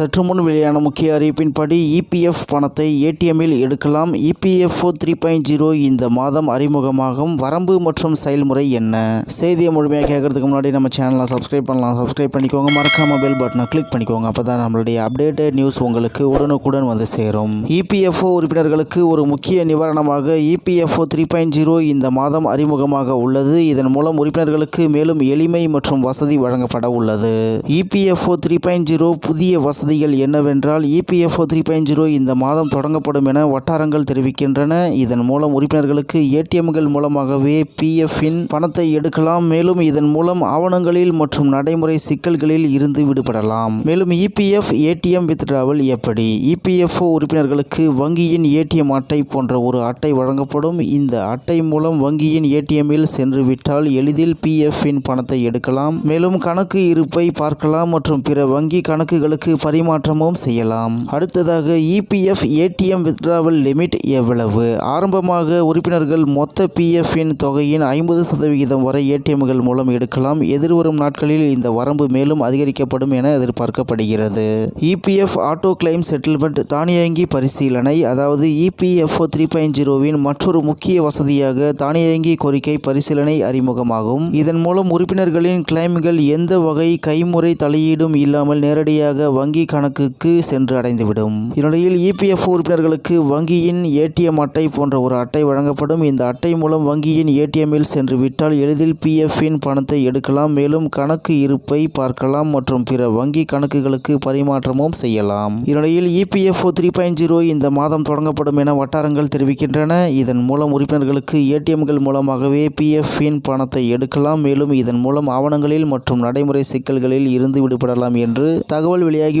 சற்று முன் வெளியான முக்கிய அறிவிப்பின்படி இபிஎஃப் பணத்தை ஏடிஎம்மில் எடுக்கலாம். இபிஎஃப்ஓ த்ரீ பாயிண்ட் ஜீரோ இந்த மாதம் அறிமுகமாகும். வரம்பு மற்றும் செயல்முறை என்ன? செய்தியை முழுமையாக கேட்கறதுக்கு முன்னாடி நம்ம சேனலை சப்ஸ்கிரைப் பண்ணலாம். சப்ஸ்கிரைப் பண்ணிக்கோங்க. மறக்காம பெல் பட்டனை கிளிக் பண்ணிக்கோங்க. அப்போ தான் நம்மளுடைய அப்டேட்டட் நியூஸ் உங்களுக்கு உடனுக்குடன் வந்து சேரும். இபிஎஃப்ஓ உறுப்பினர்களுக்கு ஒரு முக்கிய நிவாரணமாக இபிஎஃப்ஓ த்ரீ பாயிண்ட் ஜீரோ இந்த மாதம் அறிமுகமாக உள்ளது. இதன் மூலம் உறுப்பினர்களுக்கு மேலும் எளிமை மற்றும் வசதி வழங்கப்பட உள்ளது. இபிஎஃப்ஓ த்ரீ பாயிண்ட் ஜீரோ புதிய வசதி வசதிகள் என்னவென்றால் இபிஎஃப்ஓ த்ரீ பாயிண்ட் ஜீரோ இந்த மாதம் தொடங்கப்படும் என வட்டாரங்கள் தெரிவிக்கின்றன. இதன் மூலம் உறுப்பினர்களுக்கு ஏடிஎம்கள் மூலமாகவே பிஎஃப்பின் பணத்தை எடுக்கலாம். மேலும் இதன் மூலம் ஆவணங்களில் மற்றும் நடைமுறை சிக்கல்களில் இருந்து விடுபடலாம். மேலும் இபிஎஃப் ஏடிஎம் வித்ட்ராவல் எப்படி? இபிஎஃப்ஓ உறுப்பினர்களுக்கு வங்கியின் ஏடிஎம் அட்டை போன்ற ஒரு அட்டை வழங்கப்படும். இந்த அட்டை மூலம் வங்கியின் ஏடிஎம்மில் சென்று விட்டால் எளிதில் பிஎஃப்பின் பணத்தை எடுக்கலாம். மேலும் கணக்கு இருப்பை பார்க்கலாம் மற்றும் பிற வங்கி கணக்குகளுக்கு பரி பரிமாற்றமும் செய்யலாம். அடுத்ததாக இபிஎஃப் ஏடிஎம் வித்ராவல் லிமிட் எவ்வளவு? ஆரம்பமாக உறுப்பினர்கள் மொத்த பிஎஃப்பின் தொகையின் ஐம்பது சதவிகிதம் வரை ஏடிஎம்கள் மூலம் எடுக்கலாம். எதிர்வரும் நாட்களில் இந்த வரம்பு மேலும் அதிகரிக்கப்படும் என எதிர்பார்க்கப்படுகிறது. இபிஎஃப் ஆட்டோ கிளைம் செட்டில்மெண்ட் தானியங்கி பரிசீலனை அதாவது இபிஎஃப்ஓ த்ரீ பாயிண்ட் ஜீரோவின் மற்றொரு முக்கிய வசதியாக தானியங்கி கோரிக்கை பரிசீலனை அறிமுகமாகும். இதன் மூலம் உறுப்பினர்களின் கிளைம்கள் எந்த வகை கைமுறை தலையீடும் இல்லாமல் நேரடியாக வங்கி வங்கி கணக்குக்கு சென்று அடைந்துவிடும். இந்நிலையில் இபிஎஃப் உறுப்பினர்களுக்கு வங்கியின் ஏடிஎம் அட்டை போன்ற ஒரு அட்டை வழங்கப்படும். இந்த அட்டை மூலம் வங்கியின் ஏடிஎம்மில் சென்று விட்டால் எளிதில் பிஎஃப்பின் பணத்தை எடுக்கலாம். மேலும் கணக்கு இருப்பை பார்க்கலாம் மற்றும் பிற வங்கி கணக்குகளுக்கு பரிமாற்றமும் செய்யலாம். இந்நிலையில் இபிஎஃப்ஓ த்ரீ பாயிண்ட் ஜீரோ இந்த மாதம் தொடங்கப்படும் என வட்டாரங்கள் தெரிவிக்கின்றன. இதன் மூலம் உறுப்பினர்களுக்கு ஏடிஎம்கள் மூலமாகவே பிஎஃப்பின் பணத்தை எடுக்கலாம். மேலும் இதன் மூலம் ஆவணங்களில் மற்றும் நடைமுறை சிக்கல்களில் இருந்து விடுபடலாம் என்று தகவல் வெளியாகி